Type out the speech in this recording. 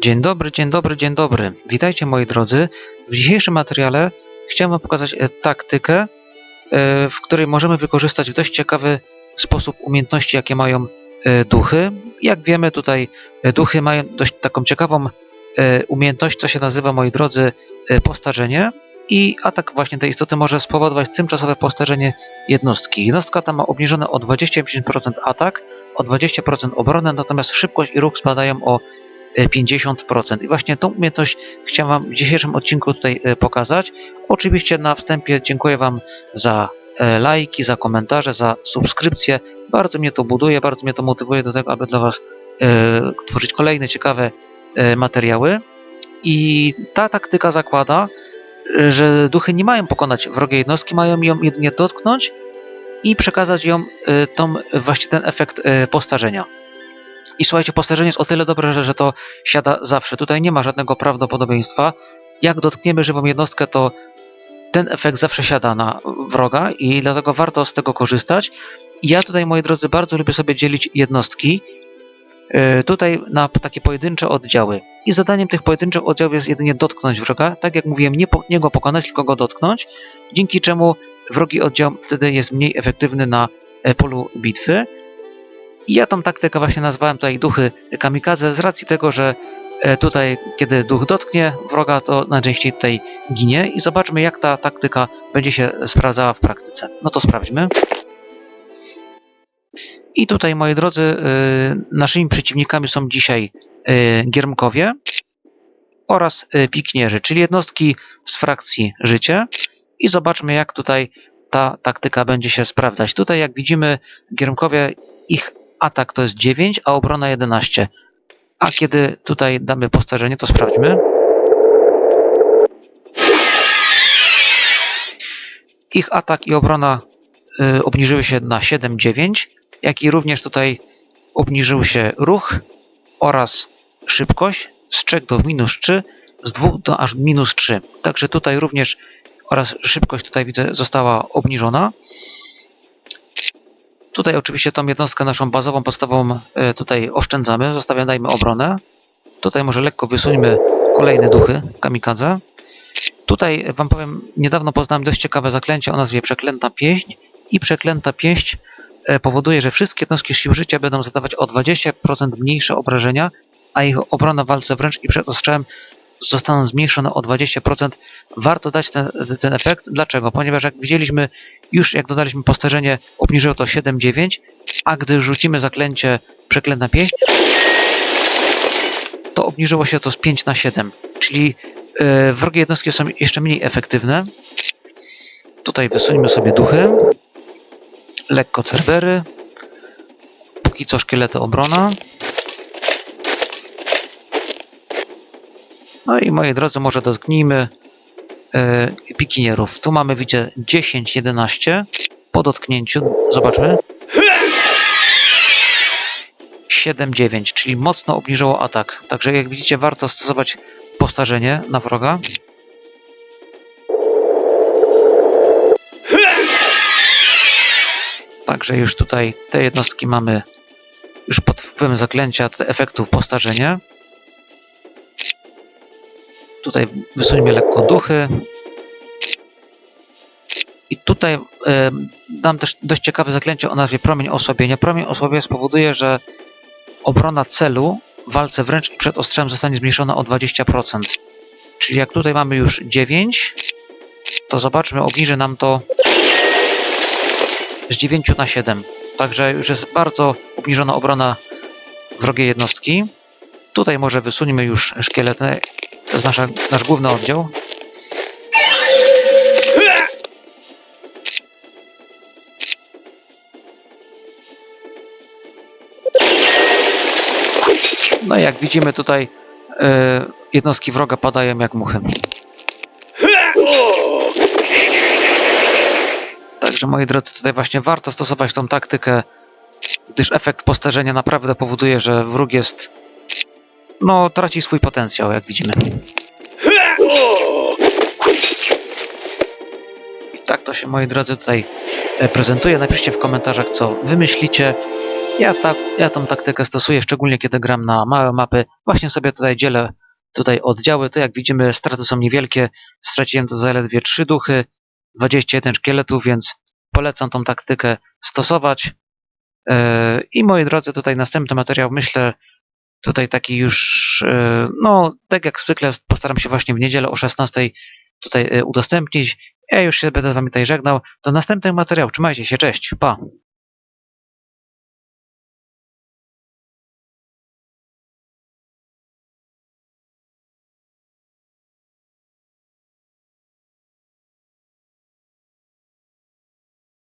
Dzień dobry, dzień dobry, dzień dobry. Witajcie moi drodzy. W dzisiejszym materiale chciałem pokazać e, taktykę, e, w której możemy wykorzystać w dość ciekawy sposób umiejętności, jakie mają e, duchy. Jak wiemy, tutaj duchy mają dość taką ciekawą umiejętność, co się nazywa, moi drodzy, postarzenie. I atak właśnie tej istoty może spowodować tymczasowe postarzenie jednostki. Jednostka ta ma obniżone o 25% atak, o 20% obronę, natomiast szybkość i ruch spadają o 50%. I właśnie tą umiejętność chciałem Wam w dzisiejszym odcinku tutaj e, pokazać. Oczywiście na wstępie dziękuję Wam za e, lajki, za komentarze, za subskrypcje. Bardzo mnie to buduje, bardzo mnie to motywuje do tego, aby dla Was e, tworzyć kolejne ciekawe materiały. I ta taktyka zakłada, że duchy nie mają pokonać wrogiej jednostki, mają ją jedynie dotknąć i przekazać ją tą, właśnie ten efekt postarzenia. I słuchajcie, postarzenie jest o tyle dobre, że, że to siada zawsze. Tutaj nie ma żadnego prawdopodobieństwa. Jak dotkniemy żywą jednostkę, to ten efekt zawsze siada na wroga i dlatego warto z tego korzystać. Ja tutaj, moi drodzy, bardzo lubię sobie dzielić jednostki e, tutaj na takie pojedyncze oddziały. I zadaniem tych pojedynczych oddziałów jest jedynie dotknąć wroga. Tak jak mówiłem, nie, po, nie go pokonać, tylko go dotknąć. Dzięki czemu wrogi oddział wtedy jest mniej efektywny na e, polu bitwy. I ja tą taktykę właśnie nazwałem tutaj duchy kamikadze z racji tego, że e, tutaj kiedy duch dotknie wroga, to najczęściej tutaj ginie i zobaczmy jak ta taktyka będzie się sprawdzała w praktyce. No to sprawdźmy. I tutaj moi drodzy, e, naszymi przeciwnikami są dzisiaj e, giermkowie oraz piknierzy, czyli jednostki z frakcji życie. I zobaczmy jak tutaj ta taktyka będzie się sprawdzać. Tutaj jak widzimy giermkowie, ich atak to jest 9, a obrona 11. A kiedy tutaj damy postarzenie, to sprawdźmy. Ich atak i obrona y, obniżyły się na 7-9, jak i również tutaj obniżył się ruch oraz szybkość z 3 do minus 3, z 2 do aż minus 3. Także tutaj również oraz szybkość tutaj widzę została obniżona. Tutaj oczywiście tą jednostkę naszą bazową, podstawową e, tutaj oszczędzamy, zostawiamy, obronę. Tutaj może lekko wysuńmy kolejne duchy kamikadze. Tutaj wam powiem, niedawno poznałem dość ciekawe zaklęcie o nazwie Przeklęta Pieśń i Przeklęta Pieśń e, powoduje, że wszystkie jednostki sił życia będą zadawać o 20% mniejsze obrażenia, a ich obrona w walce wręcz i przed ostrzałem zostaną zmniejszone o 20%. Warto dać ten, ten efekt. Dlaczego? Ponieważ jak widzieliśmy, już jak dodaliśmy postarzenie, obniżyło to 7-9, a gdy rzucimy zaklęcie przeklęta pieśń, to obniżyło się to z 5 na 7. Czyli e, wrogie jednostki są jeszcze mniej efektywne. Tutaj wysuńmy sobie duchy. Lekko cerbery. Póki co szkielety obrona. No i moi drodzy, może dotknijmy e, pikinierów. Tu mamy, widzicie, 10, 11 po dotknięciu. Zobaczmy. 7, 9, czyli mocno obniżyło atak. Także jak widzicie, warto stosować postarzenie na wroga. Także już tutaj te jednostki mamy już pod wpływem zaklęcia efektów postarzenia. Tutaj wysuńmy lekko duchy. I tutaj dam też dość ciekawe zaklęcie o nazwie Promień Osłabienia. Promień Osłabienia spowoduje, że obrona celu w walce wręcz przed ostrzem zostanie zmniejszona o 20%. Czyli jak tutaj mamy już 9, to zobaczmy, obniży nam to z 9 na 7. Także już jest bardzo obniżona obrona wrogiej jednostki. Tutaj może wysuńmy już szkielety. To jest nasza, nasz główny oddział. No i jak widzimy tutaj e, jednostki wroga padają jak muchy. Także moi drodzy, tutaj właśnie warto stosować tą taktykę, gdyż efekt postarzenia naprawdę powoduje, że wróg jest no, traci swój potencjał, jak widzimy. I tak to się, moi drodzy, tutaj e, prezentuje. Napiszcie w komentarzach, co wy myślicie. Ja, tak, ja tą taktykę stosuję, szczególnie kiedy gram na małe mapy. Właśnie sobie tutaj dzielę tutaj oddziały. To jak widzimy straty są niewielkie. Straciłem to zaledwie 3 duchy, 21 szkieletów, więc polecam tą taktykę stosować. E, I moi drodzy, tutaj następny materiał, myślę, tutaj taki już, e, no tak jak zwykle postaram się właśnie w niedzielę o 16 tutaj e, udostępnić. Ja już się będę z wami tutaj żegnał. Do następnych materiałów. Trzymajcie się, cześć, pa!